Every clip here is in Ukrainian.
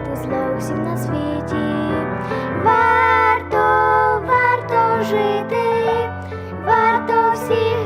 проти зла усім на світі. Варто, варто жити, варто всіх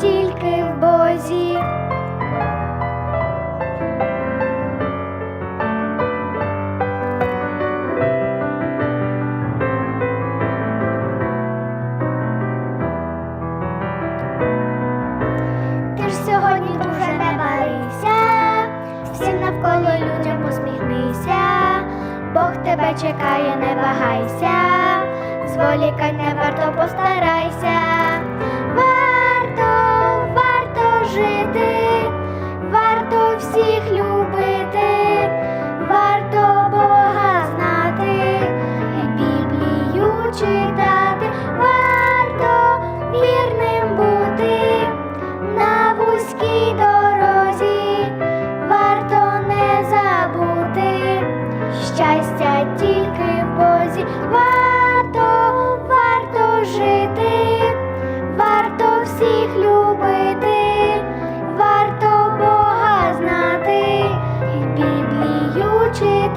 тільки в Бозі. Ти ж сьогодні дуже не барися, навколо людям посміхнися, Бог тебе чекає, не вагайся, зволікать не варто постарайся,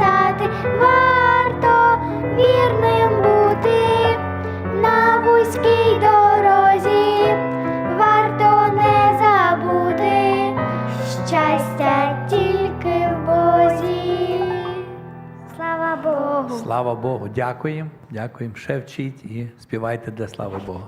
Біблію варто вірним бути на вузькій дорозі, варто не забути щастя тільки в Бозі. Слава Богу! Слава Богу, дякуємо, дякуємо. Ще вчіть і співайте для слави Бога.